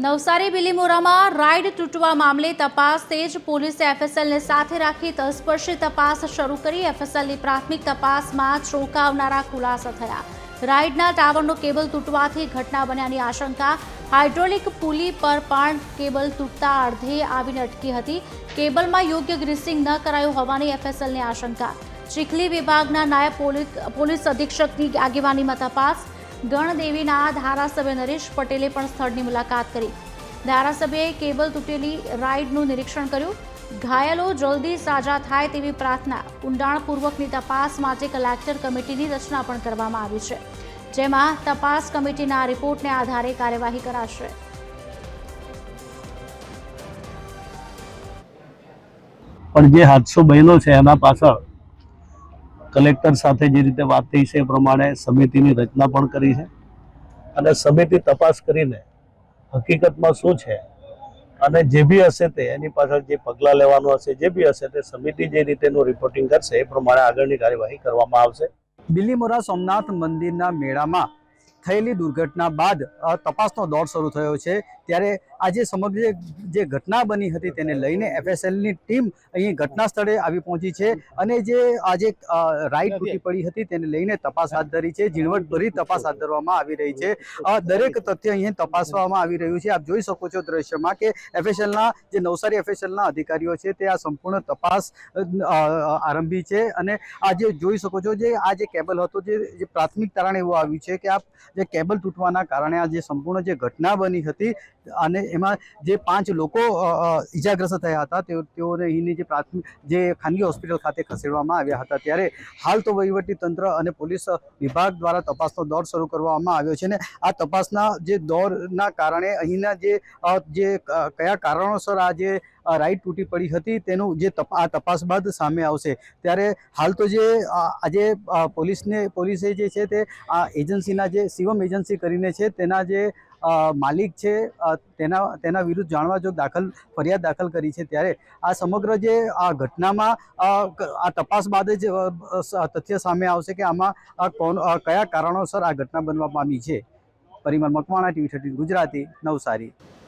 Navsari બિલીમોરામાં ride તૂટવા મામલે તપાસ તેજ પોલીસે એફએસએલને સાથે રાખી તલસ્પર્શી તપાસ શરૂ કરી. એફએસએલની પ્રાથમિક તપાસમાં ચોંકાવનારા ખુલાસા થયા. રાઇડના ટાવરનો કેબલ તૂટવાથી ઘટના બન્યાની આશંકા. હાઇડ્રોલિક પુલી પર પણ કેબલ તૂટતા અડધે આવીને અટકી હતી. કેબલમાં યોગ્ય ગ્રીસિંગ ન કરાયું હોવાની એફએસએલની આશંકા. ચીખલી વિભાગના નાયબ પોલીસ અધિક્ષકની આગેવાનીમાં તપાસ. ગણદેવીના ધારાસભ્ય નરેશ પટેલે પણ સ્થળની મુલાકાત કરી. ધારાસભ્યએ કેબલ તૂટેલી રાઇડનું નિરીક્ષણ કર્યું. ઘાયલો જલ્દી સાજા થાય તેવી પ્રાર્થના ઊંડાણપૂર્વકની તપાસ માટે કલેક્ટર કમિટીની રચના પણ કરવામાં આવી છે, જેમાં તપાસ કમિટીના રિપોર્ટને આધારે કાર્યવાહી કરાશે. પણ જે હાદસો બન્યો છે એના પાછળ કલેક્ટર સાથે જે રીતે વાત થઈ છે એ પ્રમાણે સમિતિની રચના પણ કરી છે. અને સમિતિ તપાસ કરીને હકીકતમાં શું છે અને જે બી હશે તે, એની પાછળ જે પગલાં લેવાનું હશે, જે બી હશે તે સમિતિ જે રીતેનું રિપોર્ટિંગ કરશે એ પ્રમાણે આગળની કાર્યવાહી કરવામાં આવશે. બિલીમોરા સોમનાથ મંદિરના મેળામાં થયેલી દુર્ઘટના બાદ તપાસનો દોર શરૂ થયો છે. ત્યારે આજે સમગ્ર જે- ઘટના બની હતી તેને લઈને એફએસએલની ટીમ અહીં ઘટના સ્થળે આવી પહોંચી છે અને જે આજે રાઈડ તૂટી પડી હતી તેને લઈને તપાસ હાથ ધરી છે. ઝીણવટભરી તપાસ હાથ ધરવામાં આવી રહી છે. દરેક તથ્ય અહીં તપાસવામાં આવી રહ્યું છે. આપ જોઈ શકો છો દ્રશ્યમાં કે એફએસએલના જે નવસારી એફએસએલના અધિકારીઓ છે તે આ સંપૂર્ણ તપાસ આરંભી છે અને આ જે જોઈ શકો છો જે આ જે કેબલ હતો, જે પ્રાથમિક તારણ એવું આવ્યું છે કે આ જે કેબલ તૂટવાના કારણે આ જે સંપૂર્ણ જે ઘટના બની હતી અને એમાં જે પાંચ લોકો ઈજાગ્રસ્ત થયા હતા, તેઓ, તેઓને અહીંની જે પ્રાથમિક, જે ખાનગી હોસ્પિટલ ખાતે ખસેડવામાં આવ્યા હતા. ત્યારે હાલ તો તંત્ર અને પોલીસ વિભાગ દ્વારા તપાસનો દોર શરૂ કરવામાં આવ્યો છે ને આ તપાસના જે દોરના કારણે અહીંના જે જે કયા કારણોસર આ જે અ, રાઈડ તૂટી પડી હતી તેનું જે આ તપાસ બાદ સામે આવશે. ત્યારે હાલ તો જે આજે પોલીસને પોલીસે જે છે તે આ એજન્સીના જે શિવમ એજન્સી કરીને છે તેના જે માલિક છે તેના તેના વિરુદ્ધ જાણવા જો દાખલ ફરિયાદ દાખલ કરી છે ત્યારે આ સમગ્ર જે આ ઘટનામાં આ તપાસ બાદ જ તથ્ય સામે આવશે કે આમાં કોણ કયા કારણોસર આ ઘટના બનવા પામી છે. Parimal Makwana TV thirty Gujarati Navsari.